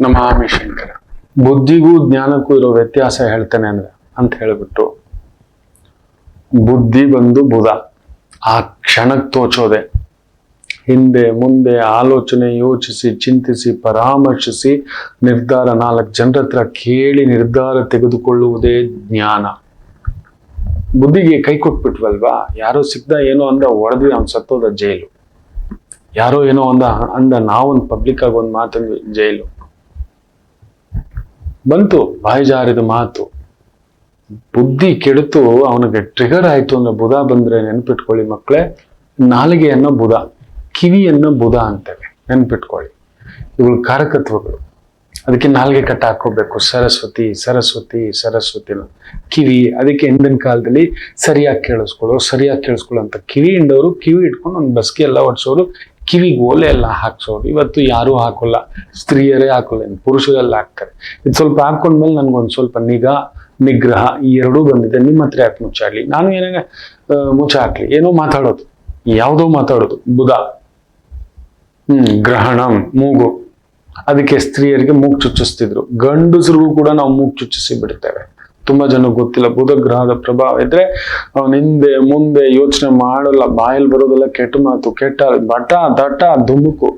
ನಮಾಮಿ ಶಂಕರ ಬುದ್ಧಿಗೂ ಜ್ಞಾನಕ್ಕೂ ಇರೋ ವ್ಯತ್ಯಾಸ ಹೇಳ್ತೇನೆ ಅಂದ್ರೆ ಅಂತ ಹೇಳ್ಬಿಟ್ಟು, ಬುದ್ಧಿ ಬಂದು ಬುಧ. ಆ ಕ್ಷಣಕ್ಕೆ ತೋಚೋದೆ. ಹಿಂದೆ ಮುಂದೆ ಆಲೋಚನೆ, ಯೋಚಿಸಿ, ಚಿಂತಿಸಿ, ಪರಾಮರ್ಶಿಸಿ, ನಿರ್ಧಾರ ನಾಲ್ಕು ಜನರ ಹತ್ರ ಕೇಳಿ ನಿರ್ಧಾರ ತೆಗೆದುಕೊಳ್ಳುವುದೇ ಜ್ಞಾನ. ಬುದ್ಧಿಗೆ ಕೈ ಕೊಟ್ಬಿಟ್ವಲ್ವಾ? ಯಾರೋ ಸಿಕ್ದ ಏನೋ ಅಂದ ಹೊಡೆದ್ವಿ, ಅವ್ನು ಸತ್ತೋದ ಜೈಲು. ಯಾರೋ ಏನೋ ಅಂದ ಅಂದ ನಾವೊಂದು ಪಬ್ಲಿಕ್ ಆಗಿ ಒಂದು ಮಾತಂದ್ವಿ, ಜೈಲು. ಬಂತು, ಬಾಯಿಜಾರಿದ ಮಾತು. ಬುದ್ಧಿ ಕೆಡತು ಅವನಿಗೆ ಟ್ರಿಗರ್ ಆಯ್ತು ಅಂದ್ರೆ ಬುಧ ಬಂದ್ರೆ ನೆನ್ಪಿಟ್ಕೊಳ್ಳಿ ಮಕ್ಕಳೇ ನಾಲಿಗೆಯನ್ನು ಬುಧ, ಕಿವಿಯನ್ನ ಬುಧ ಅಂತೇವೆ ನೆನ್ಪಿಟ್ಕೊಳ್ಳಿ. ಇವುಗಳು ಕಾರಕತ್ವಗಳು. ಅದಕ್ಕೆ ನಾಲ್ಗೆ ಕಟ್ಟ ಹಾಕೋಬೇಕು ಸರಸ್ವತಿ ಸರಸ್ವತಿ ಸರಸ್ವತಿನ ಕಿವಿ, ಅದಕ್ಕೆ ಹಿಂದಿನ ಕಾಲದಲ್ಲಿ ಸರಿಯಾಗಿ ಕೇಳಿಸ್ಕೊಳ್ಳೋ ಸರಿಯಾಗಿ ಕೇಳಿಸ್ಕೊಳ್ಳೋ ಅಂತ ಕಿವಿ ಹಿಂಡೋರು ಕಿವಿ ಇಟ್ಕೊಂಡು ಒಂದು ಬಸ್ಗೆ ಎಲ್ಲ ಹೊಡ್ಸೋರು ಕಿವಿಗೆ ಓಲೆ ಎಲ್ಲ ಹಾಕ್ಸೋರು. ಇವತ್ತು ಯಾರೂ ಹಾಕೋಲ್ಲ. ಸ್ತ್ರೀಯರೇ ಹಾಕೋಲ್ಲ ಪುರುಷರೆಲ್ಲ ಹಾಕ್ತಾರೆ. ಇದು ಸ್ವಲ್ಪ ಹಾಕೊಂಡ್ಮೇಲೆ ನನ್ಗೊಂದು ಸ್ವಲ್ಪ ನಿಗಾ, ನಿಗ್ರಹ ಈ ಎರಡೂ ಬಂದಿದೆ. ನಿಮ್ಮ ಹತ್ರ ಯಾಕೆ ಮುಚ್ಚಾಡ್ಲಿ? ನಾನು ಏನಾಗ ಮುಚ್ಚ ಹಾಕ್ಲಿ. ಏನೋ ಮಾತಾಡೋದು. ಯಾವುದೋ ಮಾತಾಡೋದು. ಬುಧ. ಹ್ಮ್, ಗ್ರಹಣಂ, ಮೂಗು. ಅದಕ್ಕೆ ಸ್ತ್ರೀಯರಿಗೆ ಮೂಗು ಚುಚ್ಚಿಸ್ತಿದ್ರು. ಗಂಡಸರಿಗೂ ಕೂಡ ನಾವು ಮೂಗು ಚುಚ್ಚಿಸಿ ಬಿಡ್ತೇವೆ. ತುಂಬಾ ಜನ ಗೊತ್ತಿಲ್ಲ. ಬುಧ ಗ್ರಹದ ಪ್ರಭಾವ ಇದ್ರೆ ಅವನ ಹಿಂದೆ ಮುಂದೆ ಯೋಚನೆ ಮಾಡಲ್ಲ, ಬಾಯಲ್ಲಿ ಬರೋದೆಲ್ಲ ಕೆಟ್ಟ ಮಾತು, ಕೆಟ್ಟ ಬಟ, ದಟ ದುಮುಕು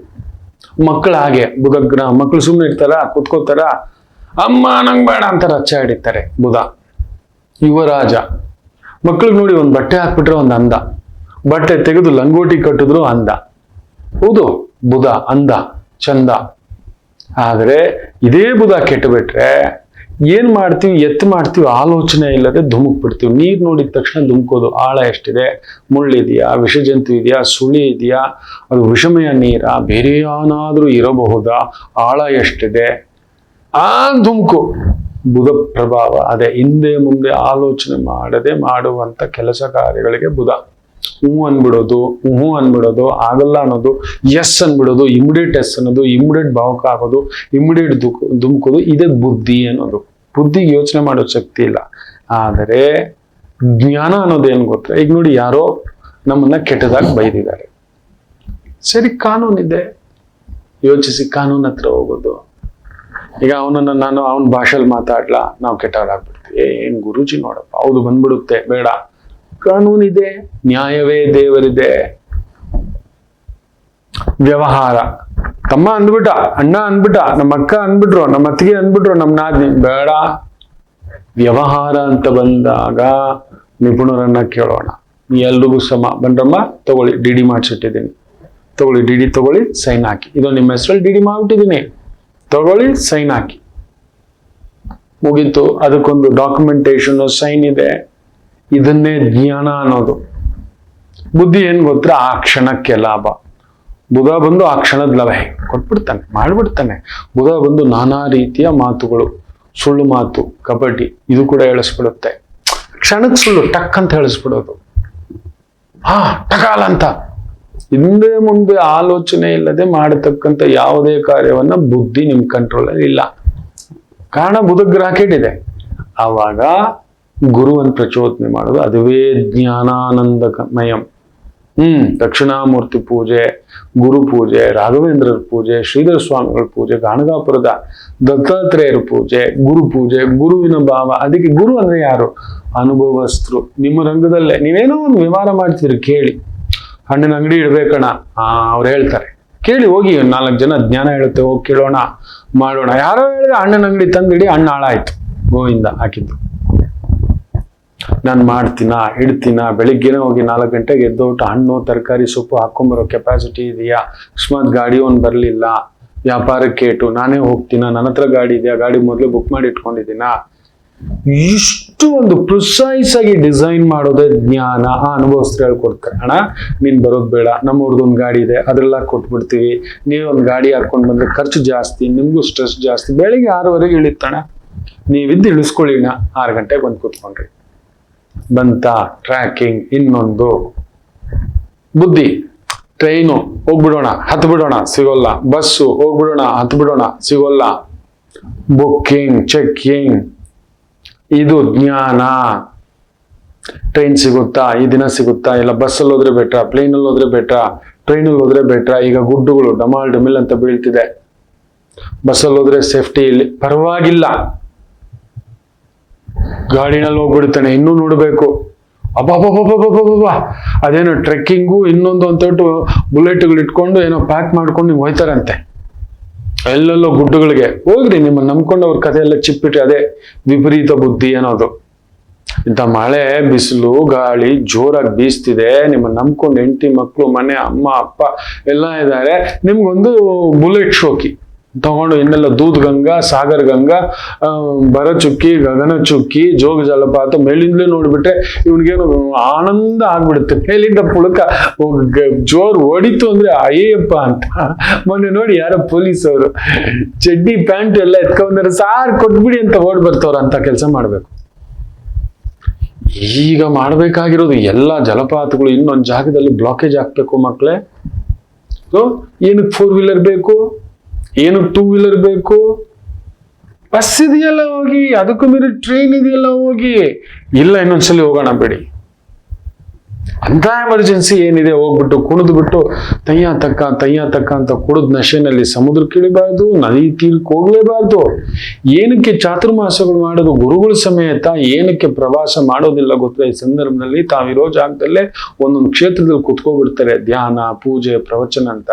ಮಕ್ಕಳ ಹಾಗೆ, ಬುಧ ಗ್ರಹ. ಮಕ್ಕಳು ಸುಮ್ಮನೆ ಇರ್ತಾರ? ಕುತ್ಕೋತಾರ ಅಮ್ಮ, ನಂಗ್ ಬೇಡ ಅಂತ ರಚ್ಚ ಹಿಡಿತಾರೆ ಬುಧ. ಯುವರಾಜ. ಮಕ್ಳಿಗೆ ನೋಡಿ ಒಂದು ಬಟ್ಟೆ ಹಾಕ್ಬಿಟ್ರೆ ಒಂದು ಅಂದ. ಬಟ್ಟೆ ತೆಗೆದು ಲಂಗೋಟಿ ಕಟ್ಟಿದ್ರು ಅಂದ. ಹೌದು, ಬುಧ ಅಂದ, ಚಂದ. ಆದರೆ ಇದೇ ಬುಧ ಕೆಟ್ಟು ಬಿಟ್ರೆ ಏನ್ ಮಾಡ್ತೀವಿ, ಎತ್ತು ಮಾಡ್ತೀವಿ, ಆಲೋಚನೆ ಇಲ್ಲದೆ ಧುಮುಕ್ ಬಿಡ್ತೀವಿ. ನೀರ್ ನೋಡಿದ ತಕ್ಷಣ ಧುಮುಕೋದು, ಆಳ ಎಷ್ಟಿದೆ? ಮುಳ್ಳಿದೆಯಾ ವಿಷಜಂತು ಇದೆಯಾ? ಸುಳಿ ಇದೆಯಾ? ಅದು ವಿಷಮಯ ನೀರ? ಬೇರೆ ಏನಾದರೂ ಇರಬಹುದಾ? ಆಳ ಎಷ್ಟಿದೆ? ಆ ಧುಮುಕು. ಬುಧ ಪ್ರಭಾವ. ಅದೇ ಹಿಂದೆ ಮುಂದೆ ಆಲೋಚನೆ ಮಾಡದೆ ಮಾಡುವಂತ ಕೆಲಸ ಕಾರ್ಯಗಳಿಗೆ ಬುಧ. ಹ್ಞೂ ಅನ್ಬಿಡೋದು ಹ್ಞೂ ಅನ್ಬಿಡೋದು, ಆಗಲ್ಲ ಅನ್ನೋದು ಎಸ್ ಅನ್ಬಿಡೋದು ಇಮಿಡಿಯೇಟ್ ಎಸ್ ಅನ್ನೋದು ಇಮಿಡಿಯೇಟ್ ಭಾವಕ ಆಗೋದು ಇಮಿಡಿಯೇಟ್ ದುಕ್, ಧುಮುಕೋದು, ಇದೇ ಬುದ್ಧಿ ಅನ್ನೋದು. ಬುದ್ಧಿಗೆ ಯೋಚನೆ ಮಾಡೋ ಶಕ್ತಿ ಇಲ್ಲ. ಆದರೆ ಜ್ಞಾನ ಅನ್ನೋದು ಅನ್ನೋದೇನು ಗೊತ್ತಾ? ಈಗ ನೋಡಿ ಯಾರೋ ನಮ್ಮನ್ನ ಕೆಟ್ಟದಾಗಿ ಬೈದಿದ್ದಾರೆ. ಸರಿ ಕಾನೂನಿದೆ ಯೋಚಿಸಿ ಕಾನೂನ್ ಹತ್ರ ಹೋಗೋದು. ಈಗ ಅವನನ್ನ ನಾನು, ಅವನ ಭಾಷೆಯಲ್ಲಿ ಮಾತಾಡ್ಲಾ? ನಾವು ಕೆಟ್ಟವರಾಗ್ಬಿಡ್ತೀವಿ ಏನ್ ಗುರುಜಿ ನೋಡಪ್ಪ, ಹೌದು ಬಂದ್ಬಿಡುತ್ತೆ, ಬೇಡ. ಕಾನೂನಿದೆ, ನ್ಯಾಯವೇ ದೇವರಿದೆ. ವ್ಯವಹಾರ. ತಮ್ಮ ಅಂದ್ಬಿಟ್ಟ, ಅಣ್ಣ ಅಂದ್ಬಿಟ್ಟ, ನಮ್ಮ ಅಕ್ಕ ಅಂದ್ಬಿಟ್ರು, ನಮ್ಮ ಅತ್ತಿಗೆ ಅಂದ್ಬಿಟ್ರು, ನಮ್ಮ ನಾದಿನಿ, ಬೇಡ. ವ್ಯವಹಾರ ಅಂತ ಬಂದಾಗ ನಿಪುಣರನ್ನ ಕೇಳೋಣ. ಎಲ್ರಿಗೂ ಸಮ. ಬಂದ್ರಮ್ಮ ತಗೊಳ್ಳಿ, ಡಿ ಡಿ ಮಾಡಿಸಿಟ್ಟಿದ್ದೀನಿ. ತಗೊಳ್ಳಿ, ಡಿ ಡಿ ತಗೊಳ್ಳಿ, ಸೈನ್ ಹಾಕಿ. ಇದು ನಿಮ್ಮ ಹೆಸರಲ್ಲಿ ಡಿ ಡಿ ಮಾಡಿಬಿಟ್ಟಿದ್ದೀನಿ. ತಗೊಳ್ಳಿ, ಸೈನ್ ಹಾಕಿ. ಮುಗೀತು. ಅದಕ್ಕೊಂದು ಡಾಕ್ಯುಮೆಂಟೇಶನ್ ಸೈನ್ ಇದೆ. ಇದನ್ನೇ ಜ್ಞಾನ ಅನ್ನೋದು. ಬುದ್ಧಿ ಏನ್ ಗೊತ್ತಾ? ಆ ಕ್ಷಣಕ್ಕೆ ಲಾಭ. ಬುಧ ಬಂದು ಆ ಕ್ಷಣದ ಲಭೆ ಕೊಟ್ಬಿಡ್ತಾನೆ, ಮಾಡ್ಬಿಡ್ತಾನೆ. ಬುಧ ಬಂದು ನಾನಾ ರೀತಿಯ ಮಾತುಗಳು. ಸುಳ್ಳು ಮಾತು, ಕಬಡ್ಡಿ, ಇದು ಕೂಡ ಹೇಳಿಸ್ಬಿಡುತ್ತೆ. ಕ್ಷಣಕ್ಕೆ ಸುಳ್ಳು, ಟಕ್ ಅಂತ ಹೇಳಿಸ್ಬಿಡೋದು. ಆ ಟಕಾಲ ಅಂತ. ಹಿಂದೆ ಮುಂದೆ ಆಲೋಚನೆ ಇಲ್ಲದೆ ಮಾಡತಕ್ಕಂಥ ಯಾವುದೇ ಕಾರ್ಯವನ್ನ ಬುದ್ಧಿ ನಿಮ್ ಕಂಟ್ರೋಲ್ ಇಲ್ಲ. ಕಾರಣ ಬುಧ ಗ್ರಹ ಕೆಟ್ಟಿದೆ ಆವಾಗ ಗುರುವನ್ನು ಪ್ರಚೋದನೆ ಮಾಡೋದು, ಅದುವೇ ಜ್ಞಾನಾನಂದಮಯಂ ಹ್ಮ್, ದಕ್ಷಿಣಾಮೂರ್ತಿ ಪೂಜೆ, ಗುರು ಪೂಜೆ, ರಾಘವೇಂದ್ರರ ಪೂಜೆ, ಶ್ರೀಧರ ಸ್ವಾಮಿಗಳ ಪೂಜೆ, ಗಾಣಗಾಪುರದ ದತ್ತಾತ್ರೇಯರ ಪೂಜೆ, ಗುರು ಪೂಜೆ, ಗುರುವಿನ ಭಾವ. ಅದಕ್ಕೆ ಗುರು ಅಂದ್ರೆ ಯಾರು? ಅನುಭವಸ್ಥರು. ನಿಮ್ಮ ರಂಗದಲ್ಲೇ, ನೀವೇನೋ ಒಂದು ವ್ಯವಹಾರ ಮಾಡ್ತೀರಿ, ಕೇಳಿ. ಹಣ್ಣಿನ ಅಂಗಡಿ ಇಡ್ಬೇಕಣ್ಣ ಆ, ಅವ್ರು ಹೇಳ್ತಾರೆ. ಕೇಳಿ, ಹೋಗಿ ನಾಲ್ಕು ಜನ ಜ್ಞಾನ ಹೇಳುತ್ತೆ, ಹೋಗಿ ಕೇಳೋಣ, ಮಾಡೋಣ. ಯಾರೋ ಹೇಳಿದ ಹಣ್ಣಿನ ಅಂಗಡಿ ತಂದಿಡಿ, ಹಣ್ಣು ಹಾಳಾಯ್ತು. ಗೋವಿಂದ ಹಾಕಿದ್ದು. ನಾನು ಮಾಡ್ತೀನ, ಇಡ್ತೀನ, ಬೆಳಿಗ್ಗೆನೇ ಹೋಗಿ ನಾಲ್ಕು ಗಂಟೆಗೆ ಎದ್ದೋಟು ಹಣ್ಣು, ತರಕಾರಿ, ಸೊಪ್ಪು ಹಾಕೊಂಬರೋ ಕೆಪಾಸಿಟಿ ಇದೆಯಾ? ಅಕಸ್ಮಾತ್ ಗಾಡಿ ಒಂದು ಬರಲಿಲ್ಲ, ವ್ಯಾಪಾರಕ್ಕೆ ಏಟು, ನಾನೇ ಹೋಗ್ತೀನ? ನನ್ನ ಹತ್ರ ಗಾಡಿ ಇದೆಯಾ? ಗಾಡಿ ಮೊದಲು ಬುಕ್ ಮಾಡಿ ಇಟ್ಕೊಂಡಿದ್ದೀನ? ಇಷ್ಟು ಒಂದು ಪ್ರಿಸೈಸ್ ಆಗಿ ಡಿಸೈನ್ ಮಾಡೋದೇ ಜ್ಞಾನ, ಆ ಅನುಭವಸ್ಥರು ಹೇಳ್ಕೊಡ್ತಾರೆ. ಅಣ್ಣ, ನೀನ್ ಬರೋದು ಬೇಡ ನಮ್ಮವ್ರದ್ದು ಒಂದು ಗಾಡಿ ಇದೆ, ಅದ್ರಲ್ಲ ಕೊಟ್ಬಿಡ್ತೀವಿ. ನೀವು ಒಂದು ಗಾಡಿ ಹಾಕೊಂಡು ಬಂದ್ರೆ ಖರ್ಚು ಜಾಸ್ತಿ, ನಿಮಗೂ ಸ್ಟ್ರೆಸ್ ಜಾಸ್ತಿ, ಬೆಳಿಗ್ಗೆ ಆರೂವರೆಗೆ ಇಳಿತಾಣ ನೀವಿದ್ದು ಇಳಿಸ್ಕೊಳ್ಳಿ ಅಣ್ಣ, ಆರು ಗಂಟೆಗೆ ಬಂದು ಕೂತ್ಕೊಂಡ್ರಿ. ಬಂತ ಟ್ರ್ಯಾಕಿಂಗ್ ಇನ್ನೊಂದು. ಬುದ್ಧಿ ಟ್ರೈನು ಹೋಗ್ಬಿಡೋಣ ಹತ್ತು ಬಿಡೋಣ ಸಿಗೋಲ್ಲ. ಬಸ್ಸು, ಹೋಗ್ಬಿಡೋಣ ಹತ್ತು ಬಿಡೋಣ ಸಿಗೋಲ್ಲ. ಬುಕ್ಕಿಂಗ್ ಚೆಕ್ಕಿಂಗ್ ಇದು ಜ್ಞಾನ. ಟ್ರೈನ್ ಸಿಗುತ್ತಾ? ಈ ದಿನ ಸಿಗುತ್ತಾ? ಇಲ್ಲ, ಬಸ್ಸಲ್ಲಿ ಹೋದ್ರೆ ಬೆಟ್ರಾ? ಪ್ಲೇನಲ್ಲಿ ಹೋದ್ರೆ ಬೆಟ್ರಾ? ಟ್ರೈನಲ್ಲಿ ಹೋದ್ರೆ ಬೆಟ್ರ? ಈಗ ಗುಡ್ಡುಗಳು, ಡಮಾಲ್, ಡಮಿಲ್ ಅಂತ ಬೀಳ್ತಿದೆ. ಬಸ್ಸಲ್ಲಿ ಹೋದ್ರೆ ಸೇಫ್ಟಿ ಇಲ್ಲಿ. ಪರವಾಗಿಲ್ಲ. ಗಾಡಿನಲ್ಲಿ ಹೋಗ್ಬಿಡ್ತಾನೆ ಇನ್ನೂ ನೋಡ್ಬೇಕು. ಅಬ್ಬಬ್ಬಬ್ಬಬ್ಬಬ್ಬಬ್ಬ. ಅದೇನೋ ಟ್ರೆಕ್ಕಿಂಗು, ಇನ್ನೊಂದು ಅಂತೇಳ್ಬಿಟ್ಟು ಬುಲೆಟ್ಗಳು ಇಟ್ಕೊಂಡು ಏನೋ ಪ್ಯಾಕ್ ಮಾಡ್ಕೊಂಡು ನೀವು ಹೋಯ್ತಾರಂತೆ. ಎಲ್ಲೆಲ್ಲೋ ಗುಡ್ಡಗಳಿಗೆ. ಹೋಗ್ರಿ, ನಿಮ್ಮ ನಂಬ್ಕೊಂಡು ಅವ್ರ ಕಥೆ ಎಲ್ಲ ಚಿಪ್ಪಿಟ್ಟು ಅದೇ ವಿಪರೀತ ಬುದ್ಧಿ ಅನ್ನೋದು. ಇಂಥ ಮಳೆ, ಬಿಸಿಲು, ಗಾಳಿ, ಜೋರಾಗಿ ಬೀಸ್ತಿದೆ, ನಿಮ್ಮ ನಂಬ್ಕೊಂಡು ಹೆಂಡತಿ ಮಕ್ಕಳು ಮನೆ ಅಮ್ಮ, ಅಪ್ಪ ಎಲ್ಲ ಇದ್ದಾರೆ. ನಿಮ್ಗೊಂದು ಬುಲೆಟ್ ಶೋಕಿ. ತಗೊಂಡು ಇನ್ನೆಲ್ಲ ದೂದ್ ಗಂಗಾ, ಸಾಗರ್ ಗಂಗಾ ಬರ ಚುಕ್ಕಿ ಗಗನ ಚುಕ್ಕಿ ಜೋಗ ಜಲಪಾತ, ಮೇಲಿಂದಲೇ ನೋಡ್ಬಿಟ್ರೆ ಇವನಿಗೇನು ಆನಂದ ಆಗ್ಬಿಡುತ್ತೆ. ಮೇಲಿಂದ ಪುಳಕ ಜೋರ್ ಹೊಡಿತು ಅಂದ್ರೆ ಅಯ್ಯಪ್ಪ ಅಂತ. ಮೊನ್ನೆ ನೋಡಿ ಯಾರೋ ಪೊಲೀಸ್ ಅವರು ಚಡ್ಡಿ ಪ್ಯಾಂಟ್ ಎಲ್ಲ ಎತ್ಕೊಂಡ್ರೆ ಸಾರ್ ಕೊಟ್ಬಿಡಿ ಅಂತ ಓಡ್ ಬರ್ತವ್ರ ಅಂತ ಕೆಲಸ ಮಾಡ್ಬೇಕು. ಈಗ ಮಾಡ್ಬೇಕಾಗಿರೋದು ಎಲ್ಲ ಜಲಪಾತಗಳು ಇನ್ನೊಂದು ಜಾಗದಲ್ಲಿ ಬ್ಲಾಕೇಜ್ ಹಾಕ್ಬೇಕು ಮಕ್ಕಳೇ ಸೊ ಏನಕ್ಕೆ ಫೋರ್ ವೀಲರ್ ಬೇಕು? ಏನಕ್ಕೆ ಟೂ ವೀಲರ್ ಬೇಕು? ಬಸ್ ಇದೆಯಲ್ಲ ಹೋಗಿ, ಅದಕ್ಕೂ ಮೀರಿ ಟ್ರೈನ್ ಇದೆಯಲ್ಲ ಹೋಗಿ. ಇಲ್ಲ, ಇನ್ನೊಂದ್ಸಲಿ ಹೋಗೋಣ ಬಿಡಿ. ಅಂತ ಎಮರ್ಜೆನ್ಸಿ ಏನಿದೆ ಹೋಗ್ಬಿಟ್ಟು ಕುಣಿದು ಬಿಟ್ಟು ತಯ್ಯ ತಕ್ಕ ತಯ್ಯ ತಕ್ಕ ಅಂತ ಕುಡಿದ ನಶೆನಲ್ಲಿ ಸಮುದ್ರ ಕೀಳಬಾರ್ದು, ನದಿ ತೀರಕ್ಕೆ ಹೋಗ್ಲೇಬಾರ್ದು. ಏನಕ್ಕೆ ಚಾತುರ್ಮಾಸಗಳು ಮಾಡೋದು? ಗುರುಗಳ ಸಮೇತ ಏನಕ್ಕೆ ಪ್ರವಾಸ ಮಾಡೋದಿಲ್ಲ ಗೊತ್ತಾ? ಈ ಸಂದರ್ಭದಲ್ಲಿ ತಾವಿರೋ ಜಾಗದಲ್ಲೇ ಒಂದೊಂದು ಕ್ಷೇತ್ರದಲ್ಲಿ ಕುತ್ಕೋಬಿಡ್ತಾರೆ, ಧ್ಯಾನ, ಪೂಜೆ, ಪ್ರವಚನ ಅಂತ.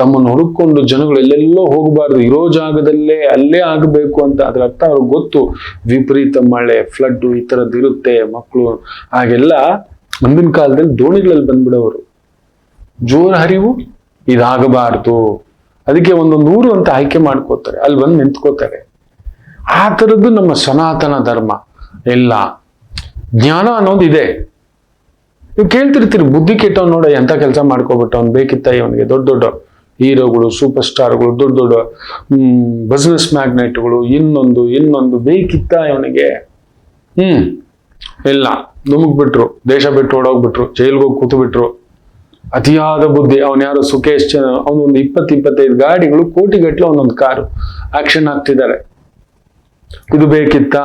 ತಮ್ಮನ್ನು ಹುಡುಕೊಂಡು ಜನಗಳು ಎಲ್ಲೆಲ್ಲೋ ಹೋಗಬಾರ್ದು, ಇರೋ ಜಾಗದಲ್ಲೇ ಅಲ್ಲೇ ಆಗಬೇಕು ಅಂತ. ಅದ್ರ ಅರ್ಥ ಅವ್ರಿಗೆ ಗೊತ್ತು. ವಿಪರೀತ ಮಳೆ ಫ್ಲಡ್ ಈ ಥರದ್ದು ಇರುತ್ತೆ, ಮಕ್ಕಳು ಹಾಗೆಲ್ಲ ಮುಂದಿನ ಕಾಲದಲ್ಲಿ ದೋಣಿಗಳಲ್ಲಿ ಬಂದ್ಬಿಡೋರು. ಜೋರ ಹರಿವು ಇದಾಗಬಾರ್ದು. ಅದಕ್ಕೆ ಒಂದೊಂದು ಊರು ಅಂತ ಆಯ್ಕೆ ಮಾಡ್ಕೋತಾರೆ. ಅಲ್ಲಿ ಬಂದು ನಿಂತ್ಕೋತಾರೆ. ಆ ಥರದ್ದು ನಮ್ಮ ಸನಾತನ ಧರ್ಮ. ಎಲ್ಲ ಜ್ಞಾನ ಅನ್ನೋದು ಇದೆ. ನೀವು ಕೇಳ್ತಿರ್ತೀರಿ, ಬುದ್ಧಿ ಕೆಟ್ಟವ್ ನೋಡ, ಎಂತ ಕೆಲಸ ಮಾಡ್ಕೊಬಿಟ್ಟು ಅವ್ನು ಬೇಕಿತ್ತ ಇವನಿಗೆ, ದೊಡ್ಡ ದೊಡ್ಡ ಹೀರೋಗಳು ಸೂಪರ್ ಸ್ಟಾರ್ಗಳು ದೊಡ್ಡ ದೊಡ್ಡ ಬಿಸ್ನೆಸ್ ಮ್ಯಾಗ್ನೆಟ್ಗಳು ಇನ್ನೊಂದು ಇನ್ನೊಂದು ಬೇಕಿತ್ತ ಇವನಿಗೆ? ಹ್ಮ್. ಇಲ್ಲ. ನುಮುಗ್ಬಿಟ್ರು ದೇಶ ಬಿಟ್ಟು ಓಡೋಗ್ಬಿಟ್ರು ಜೈಲ್ಗೆ ಹೋಗಿ ಕೂತು ಬಿಟ್ರು ಅತಿಯಾದ ಬುದ್ಧಿ, ಅವನ್ ಯಾರು ಸುಖೇಶ್ ಅವನೊಂದು ಇಪ್ಪತ್ತು ಇಪ್ಪತ್ತೈದು ಗಾಡಿಗಳು ಕೋಟಿಗಟ್ಟಲೆ ಒಂದೊಂದು ಕಾರು ಆಕ್ಷನ್ ಆಗ್ತಿದ್ದಾರೆ ಇದು ಬೇಕಿತ್ತಾ?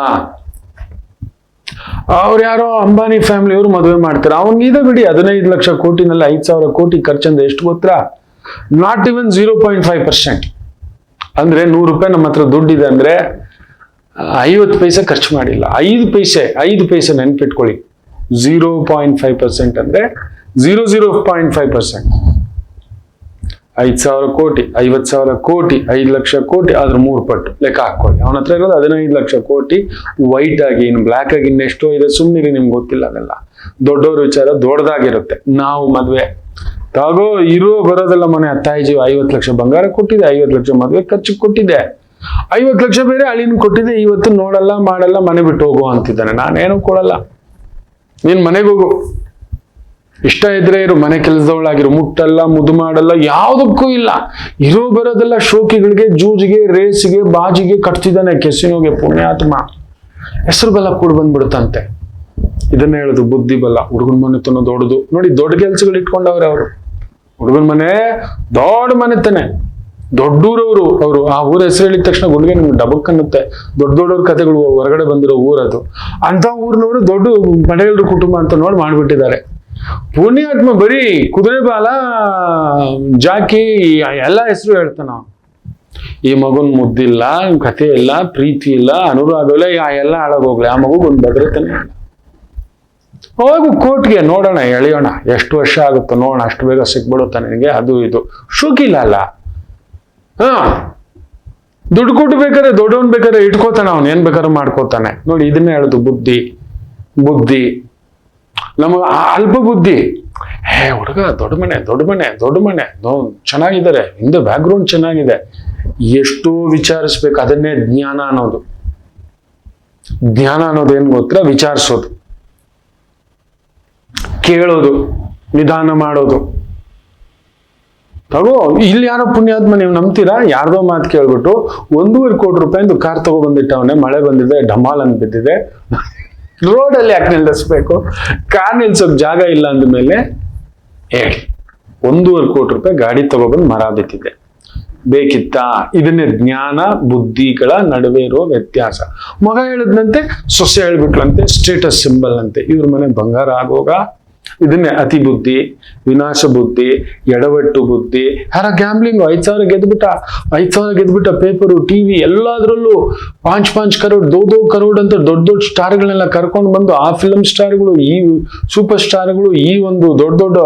ಅವ್ರು ಯಾರೋ ಅಂಬಾನಿ ಫ್ಯಾಮಿಲಿ ಅವರು ಮದುವೆ ಮಾಡ್ತಾರೆ. ಅವ್ನಿಗೆ ಇದೆ ಬಿಡಿ, ಹದಿನೈದು ಲಕ್ಷ ಕೋಟಿನಲ್ಲಿ ಐದು ಸಾವಿರ ಕೋಟಿ ಖರ್ಚಂದ ಎಷ್ಟು ಗೊತ್ತಾ? Not even zero point five percent ಅಂದ್ರೆ ನೂರು ರೂಪಾಯಿ ನಮ್ಮ ಹತ್ರ ದುಡ್ಡಿದೆ ಅಂದ್ರೆ, ಐವತ್ತು ಪೈಸೆ ಖರ್ಚು ಮಾಡಿಲ್ಲ. ಐದು ಪೈಸೆ ಐದು ಪೈಸೆ ನೆನ್ಪಿಟ್ಕೊಳ್ಳಿ. ಝೀರೋ ಪಾಯಿಂಟ್ ಫೈವ್ ಪರ್ಸೆಂಟ್ ಅಂದರೆ zero zero point five percent ಐದು ಸಾವಿರ ಕೋಟಿ, ಐವತ್ತು ಸಾವಿರ ಕೋಟಿ, ಐದು ಲಕ್ಷ ಕೋಟಿ ಅದ್ರ ಮೂರು ಪಟ್ಟು ಲೆಕ್ಕ ಹಾಕೊಳ್ಳಿ ಅವನ ಹತ್ರ ಇರೋದು ಹದಿನೈದು ಲಕ್ಷ ಕೋಟಿ ವೈಟ್ ಆಗಿ ಇನ್ನು ಬ್ಲ್ಯಾಕ್ ಆಗಿ ಇನ್ನೆಷ್ಟೋ ಇದೆ ಸುಮ್ಮನೆ ನಿಮ್ಗೆ ಗೊತ್ತಿಲ್ಲ ಅದೆಲ್ಲ. ದೊಡ್ಡವ್ರ ವಿಚಾರ ದೊಡ್ಡದಾಗಿರುತ್ತೆ. ನಾವು ಮದುವೆ. ತಾಗೋ, ಇರೋ ಬರೋದೆಲ್ಲ ಮನೆ ಅತ್ತಾಯಿಜಿ ಐವತ್ತು ಲಕ್ಷ ಬಂಗಾರ ಕೊಟ್ಟಿದೆ, ಐವತ್ತು ಲಕ್ಷ ಮದುವೆ ಖರ್ಚು ಕೊಟ್ಟಿದೆ. ಐವತ್ತು ಲಕ್ಷ ಬೇರೆ ಅಳಿನ ಕೊಟ್ಟಿದೆ, ಇವತ್ತು ನೋಡಲ್ಲ, ಮಾಡಲ್ಲ, ಮನೆ ಬಿಟ್ಟು ಹೋಗು ಅಂತಿದ್ದಾನೆ. ನಾನೇನು ಕೊಡಲ್ಲ. ನೀನ್ ಮನೆಗೆ ಹೋಗು. ಇಷ್ಟ ಇದ್ರೆ ಇರು, ಮನೆ ಕೆಲಸದವಳಾಗಿರು, ಮುಟ್ಟಲ್ಲ ಮುದು ಮಾಡಲ್ಲ, ಯಾವುದಕ್ಕೂ ಇಲ್ಲ. ಇರೋ ಬರೋದೆಲ್ಲ ಶೋಕಿಗಳಿಗೆ, ಜೂಜಿಗೆ, ರೇಸಿಗೆ, ಬಾಜಿಗೆ ಕಟ್ತಿದ್ದಾನೆ ಕೆಸಿನೋಗೆ ಪುಣ್ಯಾತ್ಮ. ಹೆಸರು ಬಲ ಕೂಡ ಬಂದ್ಬಿಡುತ್ತಂತೆ ಇದನ್ನ ಹೇಳುದು, ಬುದ್ಧಿ ಬಲ. ಹುಡುಗನ ಮನೆತನ ದೊಡ್ಡದು. ನೋಡಿ, ದೊಡ್ಡ ಕೆಲ್ಸಗಳು ಇಟ್ಕೊಂಡವ್ರೆ ಅವರು. ಹುಡುಗನ ಮನೆ ದೊಡ್ಡ ಮನೆತನೆ ದೊಡ್ಡೂರವರು ಅವರು. ಆ ಊರ ಹೆಸರು ಹೇಳಿದ ತಕ್ಷಣ ಗುಂಡಿಗೆ ನಿಮ್ಗೆ ಡಬಕ್ ಅನ್ನುತ್ತೆ. ದೊಡ್ಡ ದೊಡ್ಡವ್ರ ಕಥೆಗಳು ಹೊರಗಡೆ ಬಂದಿರೋ ಊರದು ಅಂತ ಊರಿನವರು ದೊಡ್ಡ ಮನೆಯಲ್ರ ಕುಟುಂಬ ಅಂತ ನೋಡಿ ಮಾಡ್ಬಿಟ್ಟಿದ್ದಾರೆ. ಪುಣ್ಯಾತ್ಮ ಬರೀ ಕುದುರೆ ಬಾಲ, ಜಾಕಿ, ಎಲ್ಲ ಹೆಸರು ಹೇಳ್ತಾನ. ಈ ಮಗುನ್ ಮುದ್ದಿಲ್ಲ, ಕಥೆ ಇಲ್ಲ, ಪ್ರೀತಿ ಇಲ್ಲ, ಅನುರಾಗ ಇಲ್ಲ ಆ ಎಲ್ಲ ಹಾಳಾಗೋಗ್ಲಿ ಆ ಮಗು ಒಂದು ಭದ್ರತೆನೇ ಹೋಗು ಕೋರ್ಟ್ಗೆ ನೋಡೋಣ, ಎಳೆಯೋಣ. ಎಷ್ಟು ವರ್ಷ ಆಗುತ್ತೋ ನೋಡೋಣ, ಅಷ್ಟು ಬೇಗ ಸಿಕ್ಬಿಡುತ್ತ ನಿನಗೆ? ಅದು ಇದು. ಶುಕಿಲ್ಲ ಅಲ್ಲ. ಹಾ. ದುಡ್ಡು ಕೊಟ್ಟು ಬೇಕಾದ್ರೆ ದೊಡ್ಡವನ್ ಬೇಕಾದ್ರೆ ಇಟ್ಕೋತಾನೆ ಅವನು. ಏನ್ ಬೇಕಾದ್ರೆ ಮಾಡ್ಕೋತಾನೆ. ನೋಡಿ, ಇದನ್ನೇ ಹೇಳುದು ಬುದ್ಧಿ. ಬುದ್ಧಿ. ನಮ್ಮ ಅಲ್ಪ ಬುದ್ಧಿ. ಹೇ, ಹುಡುಗ, ದೊಡ್ಡ ಮನೆ ದೊಡ್ಡ ಮನೆ ದೊಡ್ಡ ಮನೆ. ಚೆನ್ನಾಗಿದ್ದಾರೆ. ಹಿಂದೆ ಬ್ಯಾಕ್ಗ್ರೌಂಡ್ ಚೆನ್ನಾಗಿದೆ. ಎಷ್ಟೋ ವಿಚಾರಿಸ್ಬೇಕು. ಅದನ್ನೇ ಜ್ಞಾನ ಅನ್ನೋದು. ಜ್ಞಾನ ಅನ್ನೋದು ಏನ್ ಗೊತ್ತಾ? ವಿಚಾರಿಸೋದು. ಕೇಳೋದು. ನಿಧಾನ ಮಾಡೋದು. ತಗೋ. ಇಲ್ಲಿ ಯಾರೋ ಪುಣ್ಯಾತ್ಮ ನೀವು ನಂಬ್ತೀರಾ? ಯಾರ್ದೋ ಮಾತು ಕೇಳ್ಬಿಟ್ಟು ಒಂದೂವರೆ ಕೋಟಿ ರೂಪಾಯಿಂದು ಕಾರ್ ತಗೊಬಂದಿಟ್ಟವನೆ ಮಳೆ ಬಂದಿದೆ, ಢಮಾಲ್ ಅಂತ ಬಿದ್ದಿದೆ. ರೋಡಲ್ಲಿ ಯಾಕೆ ನಿಲ್ಲಿಸ್ಬೇಕು ಕಾರ್ ನಿಲ್ಸೋಕ್ ಜಾಗ ಇಲ್ಲ ಅಂದ ಮೇಲೆ ಹೇಳಿ. ಒಂದೂವರೆ ಕೋಟಿ ರೂಪಾಯಿ ಗಾಡಿ ತಗೊಬಂದು ಮರ ಬಿದ್ದಿದೆ ಬೇಕಿತ್ತ? ಇದನ್ನೇ ಜ್ಞಾನ, ಬುದ್ಧಿಗಳ ನಡುವೆ ಇರೋ ವ್ಯತ್ಯಾಸ. ಮಗ ಹೇಳಿದ್ನಂತೆ, ಸೊಸೆ ಹೇಳ್ಬಿಟ್ಲಂತೆ ಸ್ಟೇಟಸ್ ಸಿಂಬಲ್ ಅಂತೆ. ಇವ್ರ ಮನೆ ಬಂಗಾರ ಆಗೋಗ. ಇದನ್ನೇ ಅತಿ ಬುದ್ಧಿ, ವಿನಾಶ ಬುದ್ಧಿ, ಎಡವಟ್ಟು ಬುದ್ಧಿ. ಯಾರ ಗ್ಯಾಮ್ಲಿಂಗ್ ಐದು ಸಾವಿರ ಗೆದ್ಬಿಟ್ಟ, ಐದು ಸಾವಿರ ಗೆದ್ಬಿಟ್ಟ ಪೇಪರು ಟಿವಿ ಎಲ್ಲಾದ್ರಲ್ಲೂ ಪಾಂಚ್ ಪಾಂಚ್ ಕರೋಡ್, ದೋ ದೋ ಕರೋಡ್ ಅಂತ ದೊಡ್ಡ ದೊಡ್ಡ ಸ್ಟಾರ್ಗಳನ್ನೆಲ್ಲ ಕರ್ಕೊಂಡು ಬಂದು ಆ ಫಿಲಮ್ ಸ್ಟಾರ್ಗಳು ಈ ಸೂಪರ್ ಸ್ಟಾರ್ಗಳು ಈ ಒಂದು ದೊಡ್ಡ ದೊಡ್ಡ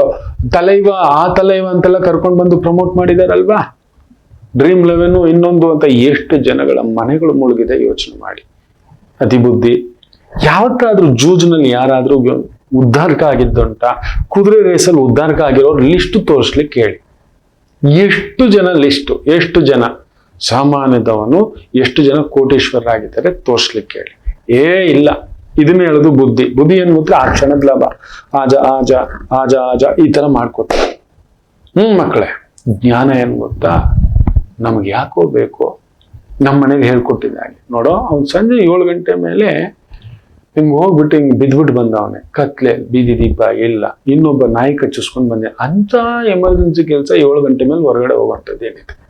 ತಲೈವ, ಆ ತಲೈವ ಅಂತೆಲ್ಲ ಕರ್ಕೊಂಡು ಬಂದು ಪ್ರಮೋಟ್ ಮಾಡಿದಾರಲ್ವಾ? ಡ್ರೀಮ್ ಲೆವೆನ್ ಇನ್ನೊಂದು ಅಂತ ಎಷ್ಟು ಜನಗಳ ಮನೆಗಳು ಮುಳುಗಿದೆ ಯೋಚನೆ ಮಾಡಿ. ಅತಿ ಬುದ್ಧಿ. ಯಾವತ್ತಾದ್ರೂ ಜೂಜ್ನಲ್ಲಿ ಯಾರಾದ್ರೂ ಉದ್ಧಾರಕ ಆಗಿದ್ದುಂಟ ಕುದುರೆ ರೇಸಲ್ಲಿ ಉದ್ಧಾರಕ ಆಗಿರೋರು ಲಿಸ್ಟ್ ತೋರಿಸ್ಲಿಕ್ಕೆ ಹೇಳಿ ಎಷ್ಟು ಜನ ಲಿಸ್ಟ್ ಎಷ್ಟು ಜನ ಸಾಮಾನ್ಯದವನು ಎಷ್ಟು ಜನ ಕೋಟೇಶ್ವರರಾಗಿದ್ದಾರೆ ತೋರಿಸ್ಲಿಕ್ಕೆ ಹೇಳಿ ಏ ಇಲ್ಲ, ಇದನ್ನ ಹೇಳೋದು ಬುದ್ಧಿ. ಬುದ್ಧಿ ಏನ್ ಗೊತ್ತಾ? ಆ ಕ್ಷಣದ ಲಾಭ. ಆಜ ಆಜ ಆಜ ಆಜ, ಈ ತರ ಮಾಡ್ಕೋತಾರೆ. ಹ್ಮ್ ಮಕ್ಕಳೇ, ಜ್ಞಾನ ಏನು ಗೊತ್ತಾ? ನಮ್ಗೆ ಯಾಕೋ ಬೇಕು? ನಮ್ಮ ಮನೇಲಿ ಹೇಳ್ಕೊಟ್ಟಿದ್ದಾನೆ ನೋಡೋ, ಅವ್ನು ಸಂಜೆ ಏಳು ಗಂಟೆ ಮೇಲೆ ಹಿಂಗ್ ಹೋಗ್ಬಿಟ್ಟು ಹಿಂಗ್ ಬಿದ್ಬಿಟ್ಟು ಬಂದ ಅವನೇ. ಕತ್ಲೆ, ಬೀದಿ ದೀಪ ಇಲ್ಲ ಇನ್ನೊಬ್ಬ ನಾಯಿ ಕಚ್ಚಿಸ್ಕೊಂಡ್ ಬಂದೆ. ಅಂತ ಎಮರ್ಜೆನ್ಸಿ ಕೆಲಸ ಏಳು ಗಂಟೆ ಮೇಲೆ ಹೊರಗಡೆ ಹೋಗುವಂಥದ್ದು ಏನಿದೆ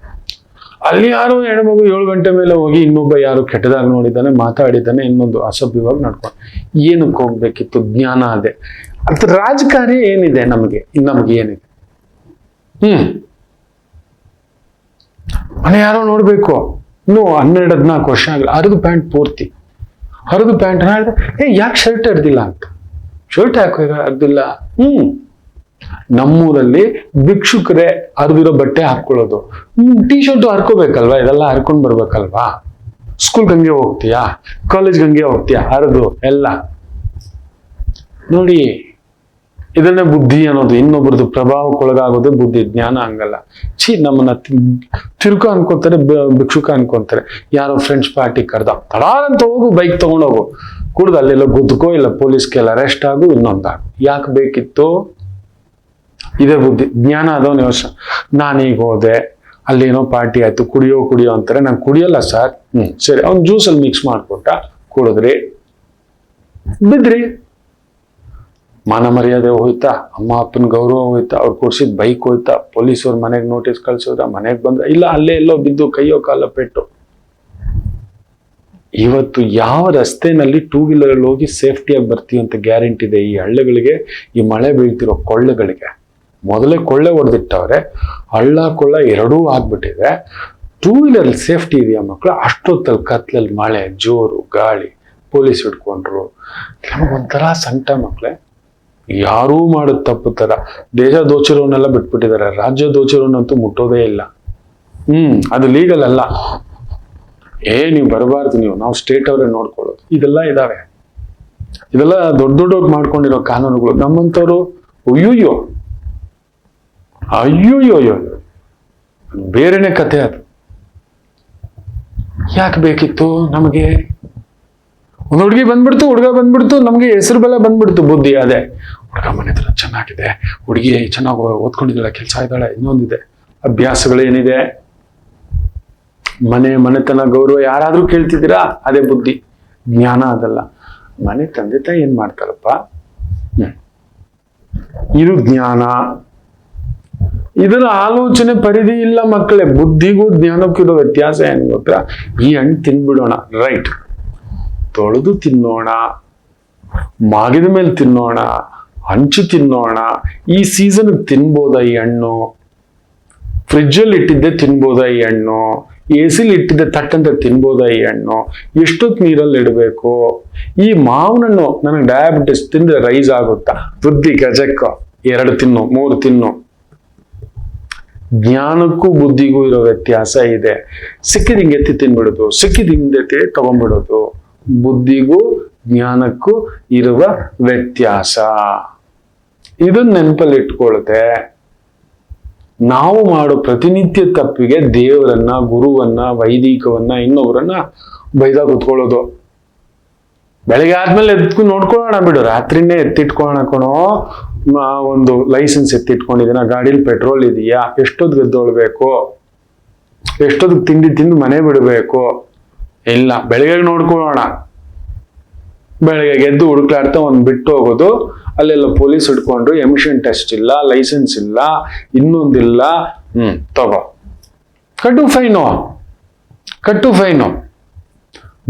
ಅಲ್ಲಿ ಯಾರೋ ಹೆಣ್ಮಗು ಏಳು ಗಂಟೆ ಮೇಲೆ ಹೋಗಿ ಇನ್ನೊಬ್ಬ ಯಾರು ಕೆಟ್ಟದಾಗ ನೋಡಿದ್ದಾನೆ, ಮಾತಾಡಿದ್ದಾನೆ, ಇನ್ನೊಂದು ಅಸಭ್ಯವಾಗಿ ನಡ್ಕೊಂಡು. ಏನಕ್ಕೆ ಹೋಗ್ಬೇಕಿತ್ತು? ಜ್ಞಾನ ಅದೇ. ಅದು ರಾಜಕಾರಿ ಏನಿದೆ ನಮಗೆ? ನಮ್ಗೆ ಏನಿದೆ? ಹ್ಮ್. ಮನೆ ಯಾರೋ ನೋಡ್ಬೇಕು. ಇನ್ನು ಹನ್ನೆರಡು, ಹದಿನಾಲ್ಕು ವರ್ಷ ಆಗಲಿ. ಅರ್ಧ ಪ್ಯಾಂಟ್ ಪೂರ್ತಿ. ಹರಿದು ಪ್ಯಾಂಟ್ ಹೇಳಿದೆ ಏ, ಯಾಕೆ ಶರ್ಟ್ ಹರಿದಿಲ್ಲ ಅಂತ? ಶರ್ಟ್ ಯಾಕೆ ಹರಿದಿಲ್ಲ? ಹ್ಮ್, ನಮ್ಮೂರಲ್ಲಿ ಭಿಕ್ಷುಕರೇ ಹರಿದಿರೋ ಬಟ್ಟೆ ಹಾಕೊಳ್ಳೋದು ಟೀ ಶರ್ಟು ಹರ್ಕೋಬೇಕಲ್ವಾ? ಇದೆಲ್ಲ ಹರ್ಕೊಂಡ್ ಬರ್ಬೇಕಲ್ವಾ? ಸ್ಕೂಲ್ ಗಂಗೆ ಹೋಗ್ತೀಯಾ? ಕಾಲೇಜ್ ಗಂಗೆ ಹೋಗ್ತೀಯಾ? ಹರಿದು, ಎಲ್ಲ. ನೋಡಿ ಇದನ್ನೇ ಬುದ್ಧಿ ಅನ್ನೋದು. ಇನ್ನೊಬ್ರದ್ದು ಪ್ರಭಾವಕ್ಕೊಳಗಾಗೋದೇ ಬುದ್ಧಿ, ಜ್ಞಾನ ಹಂಗಲ್ಲ. ಛೀ, ನಮ್ಮನ್ನ ತಿರುಕು ಅನ್ಕೊಂತಾರೆ ಭಿಕ್ಷುಕ ಅನ್ಕೊಂತಾರೆ. ಯಾರೋ ಫ್ರೆಂಡ್ಸ್ ಪಾರ್ಟಿ ಕರ್ದ ಅಂತ ಹೋಗು ಬೈಕ್ ತಗೊಂಡೋಗು. ಕುಡ್ದು ಅಲ್ಲೆಲ್ಲ ಗುದ್ದುಕೋ ಇಲ್ಲ ಪೊಲೀಸ್ಗೆಲ್ಲ ಅರೆಸ್ಟ್ ಆಗು, ಇನ್ನೊಂದಾಗು. ಯಾಕೆ ಬೇಕಿತ್ತು? ಇದೇ ಬುದ್ಧಿ. ಜ್ಞಾನ ಅದವನ ಯೋಚನೆ ನಾನೀಗ ಹೋದೆ, ಅಲ್ಲೇನೋ ಪಾರ್ಟಿ ಆಯ್ತು, ಕುಡಿಯೋ ಕುಡಿಯೋ ಅಂತಾರೆ. ನಾನು ಕುಡಿಯೋಲ್ಲ ಸರ್ ಹ್ಮ್, ಸರಿ, ಅವ್ನು ಜ್ಯೂಸಲ್ಲಿ ಮಿಕ್ಸ್ ಮಾಡಿಕೊಟ್ಟ ಕುಡಿದ್ರಿ. ಬಿದ್ರಿ. ಮಾನ ಮರ್ಯಾದೆ ಹೋಯ್ತಾ, ಅಮ್ಮ ಅಪ್ಪನ ಗೌರವ ಹೋಯ್ತಾ, ಅವ್ರು ಕೊಡ್ಸಿದ್ ಬೈಕ್ ಹೋಯ್ತಾ, ಪೊಲೀಸವ್ರ ಮನೆಗೆ ನೋಟಿಸ್ ಕಳ್ಸೋದ ಮನೆಗೆ ಬಂದ್ರೆ, ಇಲ್ಲ ಅಲ್ಲೇ ಎಲ್ಲೋ ಬಿದ್ದು ಕೈಯೋ ಕಾಲ ಪೆಟ್ಟು. ಇವತ್ತು ಯಾವ ರಸ್ತೆನಲ್ಲಿ ಟೂ ವೀಲರ್ ಹೋಗಿ ಸೇಫ್ಟಿಯಾಗಿ ಬರ್ತೀವಿ ಅಂತ ಗ್ಯಾರಂಟಿ ಇದೆ ಈ ಹಳ್ಳಗಳಿಗೆ, ಈ ಮಳೆ ಬೀಳ್ತಿರೋ ಕೊಳ್ಳೆಗಳಿಗೆ. ಮೊದಲೇ ಕೊಳ್ಳೆ ಹೊಡೆದಿಟ್ಟವ್ರೆ ಹಳ್ಳ ಕೊಳ್ಳ ಎರಡೂ ಆಗ್ಬಿಟ್ಟಿದೆ. ಟೂ ವೀಲರ್ ಸೇಫ್ಟಿ ಇದೆಯಾ ಮಕ್ಕಳು ಅಷ್ಟೊತ್ತಲ್ಲಿ ಕತ್ಲಲ್ಲಿ ಮಳೆ, ಜೋರು, ಗಾಳಿ, ಪೊಲೀಸ್ ಹಿಡ್ಕೊಂಡ್ರು. ನಮಗೊಂಥರ ಸಂಕಟ ಮಕ್ಕಳೇ ಯಾರೂ ಮಾಡೋದು ತಪ್ಪು ತರ. ದೇಶ ದೋಚಿರೋನೆಲ್ಲ ಬಿಟ್ಬಿಟ್ಟಿದ್ದಾರೆ. ರಾಜ್ಯ ದೋಚಿರೋನಂತೂ ಮುಟ್ಟೋದೇ ಇಲ್ಲ. ಹ್ಮ್, ಅದು ಲೀಗಲ್ ಅಲ್ಲ. ಏ, ನೀವು ಬರಬಾರ್ದು ನೀವು. ನಾವು ಸ್ಟೇಟ್ ಅವರೇ ನೋಡ್ಕೊಳ್ಳೋದು. ಇದೆಲ್ಲ ಇದಾವೆ. ಇದೆಲ್ಲ ದೊಡ್ಡ ದೊಡ್ಡವ್ರು ಮಾಡ್ಕೊಂಡಿರೋ ಕಾನೂನುಗಳು. ನಮ್ಮಂಥವ್ರು, ಅಯ್ಯೋಯ್ಯೋ. ಅಯ್ಯೋಯ್ಯೋ ಬೇರೆನೆ ಕತೆ ಅದು. ಯಾಕೆ ಬೇಕಿತ್ತು ನಮಗೆ? ಒಂದು ಹುಡುಗಿ ಬಂದ್ಬಿಡ್ತು, ಹುಡುಗ ಬಂದ್ಬಿಡ್ತು, ನಮಗೆ ಹೆಸರು ಬೆಲೆ ಬಂದ್ಬಿಡ್ತು ಬುದ್ಧಿ ಅದೇ. ಹುಡುಗ ಮನೆ ಹತ್ರ ಚೆನ್ನಾಗಿದೆ, ಹುಡುಗಿ ಚೆನ್ನಾಗಿ ಓದ್ಕೊಂಡಿದ್ದಾಳೆ, ಕೆಲಸ ಇದ್ದಾಳೆ, ಇನ್ನೊಂದಿದೆ. ಅಭ್ಯಾಸಗಳೇನಿದೆ ಮನೆ, ಮನೆತನ, ಗೌರವ ಯಾರಾದರೂ ಕೇಳ್ತಿದ್ದೀರಾ? ಅದೇ ಬುದ್ಧಿ. ಜ್ಞಾನ ಅದಲ್ಲ. ಮನೆ ತಂದೆ ತಾಯಿ ಏನು ಮಾಡ್ತಾರಪ್ಪ. ಇದು ಜ್ಞಾನ. ಇದರ ಆಲೋಚನೆ ಪರಿಧಿ ಇಲ್ಲ ಮಕ್ಕಳೇ. ಬುದ್ಧಿಗೂ ಜ್ಞಾನಕ್ಕಿರೋ ವ್ಯತ್ಯಾಸ ಏನು ಗೊತ್ತಾ? ಈ ಹಣ್ಣು ತಿನ್ಬಿಡೋಣ. ರೈಟ್. ತೊಳೆದು ತಿನ್ನೋಣ, ಮಾಗಿದ ಮೇಲೆ ತಿನ್ನೋಣ, ಹಂಚು ತಿನ್ನೋಣ, ಈ ಸೀಸನ್ ತಿನ್ಬೋದ ಈ ಹಣ್ಣು? ಫ್ರಿಜ್ಜಲ್ಲಿ ಇಟ್ಟಿದ್ದೆ ತಿನ್ಬೋದ ಈ ಹಣ್ಣು? ಎ ಸಿಲಿ ಇಟ್ಟಿದ್ದೆ ತಟ್ಟಂತ ತಿನ್ಬೋದ ಈ ಹಣ್ಣು? ಎಷ್ಟೊತ್ತು ನೀರಲ್ಲಿ ಇಡಬೇಕು? ಈ ಮಾವಿನ ಹಣ್ಣು ನನಗೆ ಡಯಾಬಿಟಿಸ್ ತಿಂದ್ರೆ ರೈಸ್ ಆಗುತ್ತಾ? ಬುದ್ಧಿ ಗಜಕ್ಕ. ಎರಡು ತಿನ್ನು, ಮೂರು ತಿನ್ನು. ಜ್ಞಾನಕ್ಕೂ ಬುದ್ಧಿಗೂ ಇರೋ ವ್ಯತ್ಯಾಸ ಇದೆ. ಸಿಕ್ಕಿದ ಎತ್ತಿ ತಿನ್ಬಿಡೋದು, ಸಿಕ್ಕಿದ ಹಿಂದೆ ತಗೊಂಡ್ಬಿಡೋದು. ಬುದ್ಧಿಗೂ ಜ್ಞಾನಕ್ಕೂ ಇರುವ ವ್ಯತ್ಯಾಸ. ಇದನ್ನ ನೆನಪಲ್ಲಿ ಇಟ್ಕೊಳ್ತೆ ನಾವು ಮಾಡೋ ಪ್ರತಿನಿತ್ಯ ತಪ್ಪಿಗೆ ದೇವರನ್ನ, ಗುರುವನ್ನ, ವೈದಿಕವನ್ನ ಇನ್ನೊಬ್ಬರನ್ನ ಬೈದ ಕುತ್ಕೊಳ್ಳೋದು. ಬೆಳಗ್ಗೆ ಆದ್ಮೇಲೆ ಎದ್ಕು ನೋಡ್ಕೊಳ್ಳೋಣ ಬಿಡು. ರಾತ್ರಿನೇ ಎತ್ತಿಟ್ಕೊಳ್ಳೋಣ ಕಣೋ. ಒಂದು ಲೈಸೆನ್ಸ್ ಎತ್ತಿಟ್ಕೊಂಡಿದ್ದೀನ. ಗಾಡೀಲಿ ಪೆಟ್ರೋಲ್ ಇದೆಯಾ? ಎಷ್ಟೊದ್ ಗೆದ್ದೊಳ್ಬೇಕು? ಎಷ್ಟೊದ್ ತಿಂಡಿ ತಿಂದು ಮನೆ ಬಿಡಬೇಕು? ಇಲ್ಲ ಬೆಳಗ್ಗೆ ನೋಡ್ಕೊಳ್ಳೋಣ. ಬೆಳಗ್ಗೆ ಗೆದ್ದು ಹುಡುಕ್ಲಾಡ್ತಾ ಒಂದು ಬಿಟ್ಟು ಹೋಗೋದು, ಅಲ್ಲೆಲ್ಲ ಪೊಲೀಸ್ ಹಿಡ್ಕೊಂಡ್ರು ಎಮಿಷನ್ ಟೆಸ್ಟ್ ಇಲ್ಲ, ಲೈಸೆನ್ಸ್ ಇಲ್ಲ, ಇನ್ನೊಂದಿಲ್ಲ. ಹ್ಮ್, ತಗೋ. ಕಟ್ಟು ಫೈನು. ಕಟ್ಟು ಫೈನು.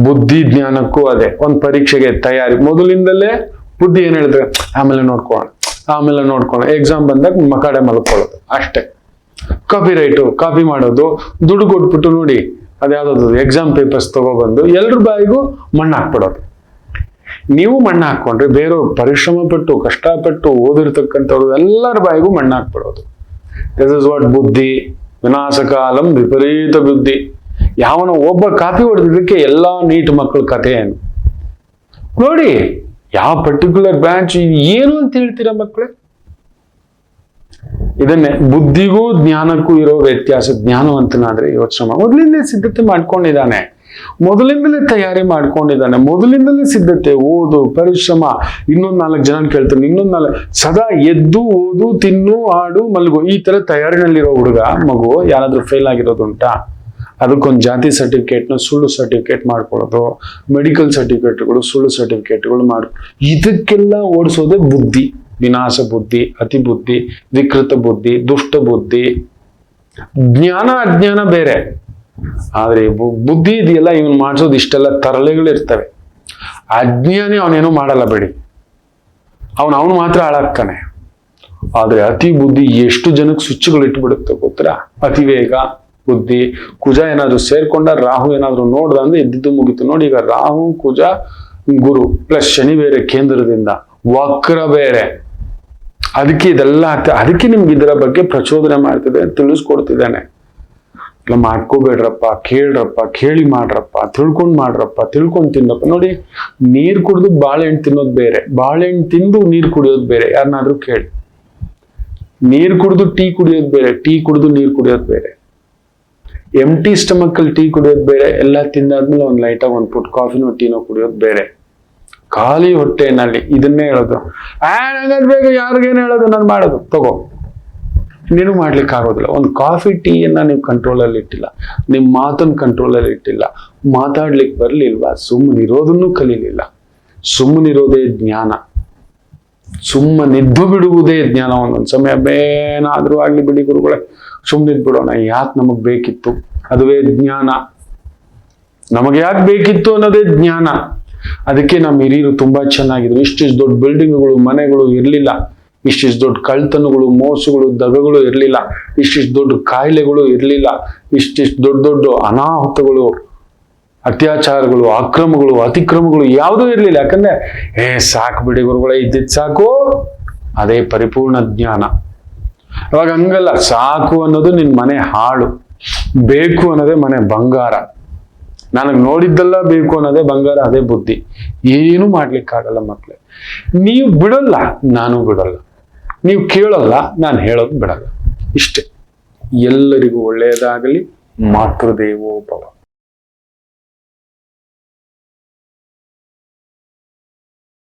ಬುದ್ಧಿ ಜ್ಞಾನಕ್ಕೂ ಅದೇ, ಒಂದು ಪರೀಕ್ಷೆಗೆ ತಯಾರಿ. ಮೊದಲಿಂದಲೇ ಬುದ್ಧಿ ಏನು ಹೇಳಿದ್ರೆ, ಆಮೇಲೆ ನೋಡ್ಕೊಳ್ಳೋಣ ಆಮೇಲೆ ನೋಡ್ಕೊಳ್ಳೋಣ. ಎಕ್ಸಾಮ್ ಬಂದಾಗ ಮಕಾಡೆ ಮಲ್ಕೊಳ್ಳೋದು ಅಷ್ಟೇ. ಕಾಪಿ ರೈಟು ಕಾಪಿ ಮಾಡೋದು, ದುಡ್ಡು ಕೊಟ್ಬಿಟ್ಟು ನೋಡಿ. ಅದ್ಯಾವ್ದು ಎಕ್ಸಾಮ್ ಪೇಪರ್ಸ್ ತಗೊಬಂದು ಎಲ್ರ ಬಾಯಿಗೂ ಮಣ್ಣು ಹಾಕ್ಬಿಡೋದು. ನೀವು ಮಣ್ಣು ಹಾಕೊಂಡ್ರೆ ಬೇರೆಯವ್ರು ಪರಿಶ್ರಮ ಪಟ್ಟು, ಕಷ್ಟಪಟ್ಟು ಓದಿರ್ತಕ್ಕಂಥವ್ರು ಎಲ್ಲರ ಬಾಯಿಗೂ ಮಣ್ಣು ಹಾಕ್ಬಿಡೋದು. ದಿಸ್ ಇಸ್ ವಾಟ್ ಬುದ್ಧಿ, ವಿನಾಶಕಾಲಂ ವಿಪರೀತ ಬುದ್ಧಿ. ಯಾವನ ಒಬ್ಬ ಕಾಪಿ ಹೊಡೆದಿದ್ದಕ್ಕೆ ಎಲ್ಲಾ ನೀಟ್ ಮಕ್ಕಳ ಕಥೆ ನೋಡಿ, ಯಾವ ಪರ್ಟಿಕ್ಯುಲರ್ ಬ್ರಾಂಚ್ ಏನು ಅಂತ ಹೇಳ್ತೀರಾ ಮಕ್ಕಳೇ? ಇದನ್ನೇ ಬುದ್ಧಿಗೂ ಜ್ಞಾನಕ್ಕೂ ಇರೋ ವ್ಯತ್ಯಾಸ ಜ್ಞಾನವಂತನಾದ್ರೆ ಯೋಚನೆ ಮೊದಲಿಂದಲೇ ಸಿದ್ಧತೆ ಮಾಡ್ಕೊಂಡಿದ್ದಾನೆ. ಮೊದಲಿಂದಲೇ ತಯಾರಿ ಮಾಡ್ಕೊಂಡಿದ್ದಾನೆ. ಮೊದಲಿಂದಲೇ ಸಿದ್ಧತೆ, ಓದು, ಪರಿಶ್ರಮ. ಇನ್ನೊಂದ್ ನಾಲ್ಕು ಜನ ಕೇಳ್ತಾನೆ ಇನ್ನೊಂದ್ ನಾಲ್ಕು ಸದಾ ಎದ್ದು ಓದು, ತಿನ್ನು ಆಡು ಮಲ್ಗು. ಈ ತರ ತಯಾರಿನಲ್ಲಿರೋ ಹುಡುಗ, ಮಗು ಯಾರಾದ್ರೂ ಫೇಲ್ ಆಗಿರೋದುಂಟಾ? ಅದಕ್ಕೊಂದು ಜಾತಿ ಸರ್ಟಿಫಿಕೇಟ್ನ ಸುಳ್ಳು ಸರ್ಟಿಫಿಕೇಟ್ ಮಾಡ್ಕೊಳ್ಳೋದು ಮೆಡಿಕಲ್ ಸರ್ಟಿಫಿಕೇಟ್ಗಳು ಸುಳ್ಳು ಸರ್ಟಿಫಿಕೇಟ್ಗಳು ಮಾಡ್, ಇದಕ್ಕೆಲ್ಲ ಓಡಿಸೋದೇ ಬುದ್ಧಿ. ವಿನಾಶ ಬುದ್ಧಿ, ಅತಿ ಬುದ್ಧಿ, ವಿಕೃತ ಬುದ್ಧಿ, ದುಷ್ಟ ಬುದ್ಧಿ. ಜ್ಞಾನ, ಅಜ್ಞಾನ ಬೇರೆ. ಆದರೆ ಬುದ್ಧಿ ಇದೆಯಲ್ಲ, ಇವನ್ ಮಾಡಿಸೋದು ಇಷ್ಟೆಲ್ಲ ತರಲೆಗಳಿರ್ತವೆ. ಅಜ್ಞಾನಿ ಅವನೇನು ಮಾಡಲ್ಲ ಬಿಡಿ. ಅವನು ಅವನು ಮಾತ್ರ ಹಾಳಾಗ್ತಾನೆ. ಆದ್ರೆ ಅತಿ ಬುದ್ಧಿ ಎಷ್ಟು ಜನಕ್ಕೆ ಸ್ವಿಚ್ಗಳು ಇಟ್ಬಿಡುತ್ತೆ ಗೊತ್ತಾ? ಅತಿ ವೇಗ, ಬುದ್ಧಿ, ಕುಜ ಏನಾದ್ರು ಸೇರ್ಕೊಂಡ ರಾಹು ಏನಾದ್ರು ನೋಡ್ದ ಅಂದ್ರೆ ಇದ್ದಿದ್ದು ಮುಗಿತು. ನೋಡಿ, ಈಗ ರಾಹು, ಕುಜ, ಗುರು, ಪ್ಲಸ್ ಶನಿ ಬೇರೆ ಕೇಂದ್ರದಿಂದ. ವಕ್ರ ಬೇರೆ. ಅದಕ್ಕೆ ಇದೆಲ್ಲ ಆಗ್ತದೆ ಅದಕ್ಕೆ ನಿಮ್ಗೆ ಇದರ ಬಗ್ಗೆ ಪ್ರಚೋದನೆ ಮಾಡ್ತಿದೆ ತಿಳಿಸ್ಕೊಡ್ತಿದ್ದಾನೆ. ಇಲ್ಲ, ಮಾಡ್ಕೋಬೇಡ್ರಪ್ಪ, ಕೇಳ್ರಪ್ಪ, ಕೇಳಿ ಮಾಡ್ರಪ್ಪ, ತಿಳ್ಕೊಂಡ್ ಮಾಡ್ರಪ್ಪ, ತಿಳ್ಕೊಂಡ್ ತಿನ್ನಪ್ಪ. ನೋಡಿ, ನೀರು ಕುಡಿದು ಬಾಳೆಹಣ್ಣು ತಿನ್ನೋದು ಬೇರೆ. ಬಾಳೆಹಣ್ಣು ತಿಂದು ನೀರು ಕುಡಿಯೋದು ಬೇರೆ. ಯಾರನ್ನಾದ್ರೂ ಕೇಳಿ. ನೀರು ಕುಡಿದು ಟೀ ಕುಡಿಯೋದು ಬೇರೆ. ಟೀ ಕುಡಿದು ನೀರು ಕುಡಿಯೋದು ಬೇರೆ. ಎಂ ಟಿ ಸ್ಟಮಕ್ ಅಲ್ಲಿ ಟೀ ಕುಡಿಯೋದು ಬೇರೆ. ಎಲ್ಲ ತಿಂದಾದ್ಮೇಲೆ ಒಂದು ಲೈಟಾಗಿ ಒಂದು ಪುಟ್ ಕಾಫಿನೋ ಟೀನೋ ಕುಡಿಯೋದು ಬೇರೆ. ಖಾಲಿ ಹೊಟ್ಟೆನಲ್ಲಿ ಇದನ್ನೇ ಹೇಳೋದು. ಆ ಬೇಕು? ಯಾರಿಗೇನು ಹೇಳೋದು? ನಾನು ಮಾಡೋದು. ತಗೋ. ನೀನು ಮಾಡ್ಲಿಕ್ಕೆ ಆಗೋದಿಲ್ಲ ಒಂದು ಕಾಫಿ ಟೀಯನ್ನು ನೀವು ಕಂಟ್ರೋಲಲ್ಲಿ ಇಟ್ಟಿಲ್ಲ. ನಿಮ್ಮ ಮಾತನ್ನ ಕಂಟ್ರೋಲಲ್ಲಿ ಇಟ್ಟಿಲ್ಲ. ಮಾತಾಡ್ಲಿಕ್ಕೆ ಬರ್ಲಿಲ್ವಾ? ಸುಮ್ಮನಿರೋದನ್ನು ಕಲೀಲಿಲ್ಲ. ಸುಮ್ಮನಿರೋದೇ ಜ್ಞಾನ. ಸುಮ್ಮನಿದ್ದು ಬಿಡುವುದೇ ಜ್ಞಾನ. ಒಂದೊಂದು ಸಮಯ ಬೇನಾದರೂ ಆಗ್ಲಿ ಬಿಡಿ ಗುರುಗಳೇ. ಸುಮ್ಮನಿದ್ದು ಬಿಡೋಣ. ಯಾಕೆ ನಮಗೆ ಬೇಕಿತ್ತು? ಅದುವೇ ಜ್ಞಾನ. ನಮಗೆ ಯಾಕೆ ಬೇಕಿತ್ತು ಅನ್ನೋದೇ ಜ್ಞಾನ. ಅದಕ್ಕೆ ನಮ್ಮ ಹಿರಿಯರು ತುಂಬಾ ಚೆನ್ನಾಗಿದ್ರು. ಇಷ್ಟಿಷ್ಟು ದೊಡ್ಡ ಬಿಲ್ಡಿಂಗ್ಗಳು ಮನೆಗಳು ಇರಲಿಲ್ಲ. ಇಷ್ಟಿಷ್ಟು ದೊಡ್ಡ ಕಳ್ತನಗಳು ಮೋಸಗಳು, ದಗಗಳು ಇರಲಿಲ್ಲ. ಇಷ್ಟಿಷ್ಟು ದೊಡ್ಡ ಕಾಯಿಲೆಗಳು ಇರಲಿಲ್ಲ. ಇಷ್ಟಿಷ್ಟು ದೊಡ್ಡ ದೊಡ್ಡ ಅನಾಹುತಗಳು, ಅತ್ಯಾಚಾರಗಳು, ಅಕ್ರಮಗಳು, ಅತಿಕ್ರಮಗಳು ಯಾವುದೂ ಇರ್ಲಿಲ್ಲ. ಯಾಕಂದ್ರೆ, ಏ, ಸಾಕು ಬಿಡಿ ಗುರುಗಳೇ, ಇದ್ದಿದ್ ಸಾಕು. ಅದೇ ಪರಿಪೂರ್ಣ ಜ್ಞಾನ. ಅವಾಗ ಹಂಗಲ್ಲ, ಸಾಕು ಅನ್ನೋದು ನಿನ್ ಮನೆ ಹಾಳು. ಬೇಕು ಅನ್ನೋದೇ ಮನೆ ಬಂಗಾರ. ನನಗೆ ನೋಡಿದ್ದೆಲ್ಲ ಬೇಕು ಅನ್ನೋದೇ ಬಂಗಾರ ಅದೇ ಬುದ್ಧಿ. ಏನು ಮಾಡ್ಲಿಕ್ಕಾಗಲ್ಲ ಮಕ್ಳೆ. ನೀವು ಬಿಡಲ್ಲ ನಾನು ಬಿಡಲ್ಲ. ನೀವು ಕೇಳಲ್ಲ ನಾನು ಹೇಳೋದು ಬಿಡಲ್ಲ. ಇಷ್ಟೇ. ಎಲ್ಲರಿಗೂ ಒಳ್ಳೆಯದಾಗಲಿ ಮಾತೃದೇವೋ ಭವ.